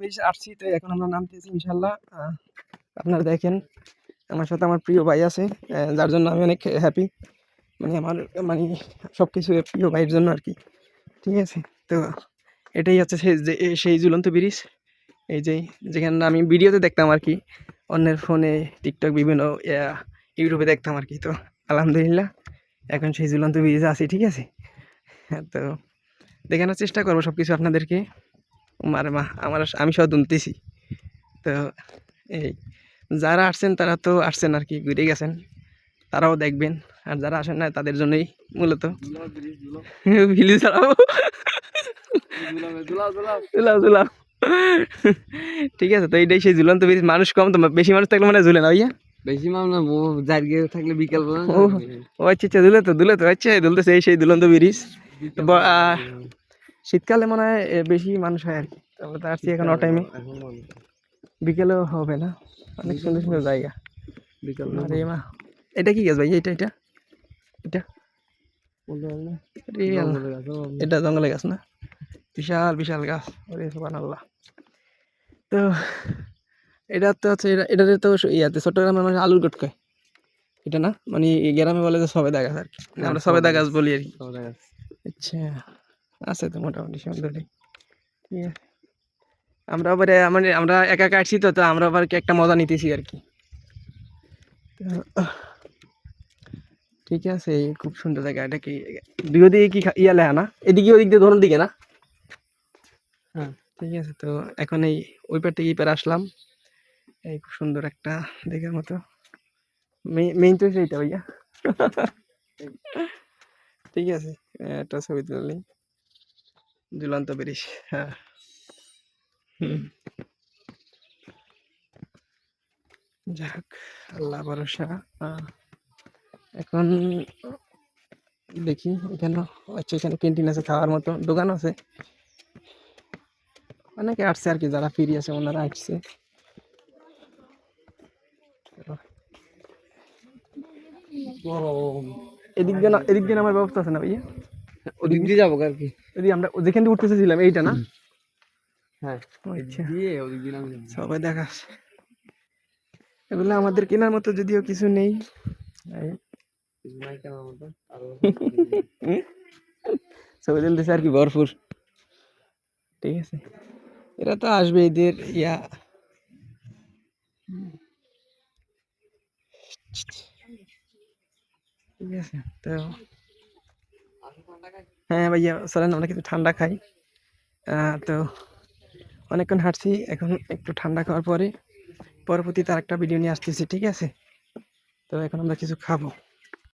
বেশ আসছি তো এখন আমরা নামতেছি ইনশাল্লাহ। আপনারা দেখেন, আমার সাথে আমার প্রিয় ভাই আছে যার জন্য আমি অনেক হ্যাপি মানে আমার মানে সব কিছু প্রিয় ভাইয়ের জন্য আর কি। ঠিক আছে? তো এটাই হচ্ছে সেই যে সেই ঝুলন্ত ব্রিজ। এই যে, যেখানে আমি ভিডিওতে দেখতাম আর কি, অন্যের ফোনে টিকটক বিভিন্ন ইউটিউবে দেখতাম আর কি। তো আলহামদুলিল্লাহ, এখন সেই ঝুলন্ত ব্রিজে আছি, ঠিক আছে? তো দেখানোর চেষ্টা করব সব কিছু আপনাদেরকে। মারে মা আমার আমি সব দুনতেছি তো এই যারা আসছেন তারা তো আসছেন আর কি ঘুরে গেছেন। তারাও দেখবেন। আর যারা আসেন না তাদের জন্যই মূলত। ভিলি ছাড়াও ঝুলাও ঝুলাও। ঠিক আছে তো এইটাই সেই ঝুলন্ত ব্রিজ। মানুষ কম তো বেশি মানুষ থাকলে মানে ঝুলে না ভাইয়া? বেশি না ও জায়গা থাকলে বিকেল ও ও আচ্ছা আচ্ছা দুলে তো দুলে তো আচ্ছা দুলতে সেই সেই দুলন্ত ব্রিজ। শীতকালে মনে হয় বেশি মানুষ হয় আর কি। এখন টাইমে বিকেলেও হবে না। অনেক সুন্দর সুন্দর জায়গা। বিকেল আরে মা এটা কি গাছ ভাই? এটা এটা? এটা? এটা জঙ্গলে গাছ না? বিশাল বিশাল গাছ। ওরে সুবান আল্লাহ তো এটা তো হচ্ছে এটা এটাতে তো ইয়াতে চট্টগ্রামের মানে আলুর গোট কয় এটা না? মানে গ্রামে বলে যে সবেদা গাছ আর কি। মানে আমরা সবেদা গাছ বলি আর কি। আচ্ছা। আছে তো মোটামুটি সুন্দরই ঠিক আছে। আমরা আবার মানে আমরা একা আসছি তো তো আমরা আবার কি একটা মজা নিতেছি আর কি। তো, ঠিক আছে এই খুব সুন্দর জায়গা। এটা কি দুই দিকে কি ইয়া লেখা না? এদিকে ওদিক দিয়ে ধরুন দিকে না? হ্যাঁ। ঠিক আছে তো এখন এই ওই পার থেকে এই পার আসলাম। এই খুব সুন্দর একটা দেখার মতো। মেইন তো সেইটা ভাইয়া। ঠিক। আছে একটা ছবি তুললি ঝুলন্ত ব্রিজ হ্যাঁ। যাক আল্লাহ ভরসা। এখন দেখি এখানে আচ্ছা এখানে ক্যান্টিন আছে খাওয়ার মতো দোকান আছে। অনেকে আসছে আর কি যারা ফ্রি আছে ওনারা আসছে। এদিক দিয়ে এদিক দিয়ে আমার ব্যবস্থা আছে না ভাইয়া? ওদিক দিয়ে যাব আর কি যদি আমরা যেখান দিয়ে উঠতেছিলাম এইটা না? হ্যাঁ। সবাই দেখাস এগুলো আমাদের কেনার মতো যদিও কিছু নেই। ছবি তুলতেছে আর কি ভরপুর। ঠিক আছে। এরা তো আসবে এদের ইয়া। ঠিক আছে তো হ্যাঁ ভাইয়া, চলেন আমরা কিছু ঠান্ডা খাই। তো অনেকক্ষণ হাঁটছি, এখন একটু ঠান্ডা খাওয়ার পরে পরবর্তীতে আরেকটা ভিডিও নিয়ে আসতেছি, ঠিক আছে? তো এখন আমরা কিছু খাব।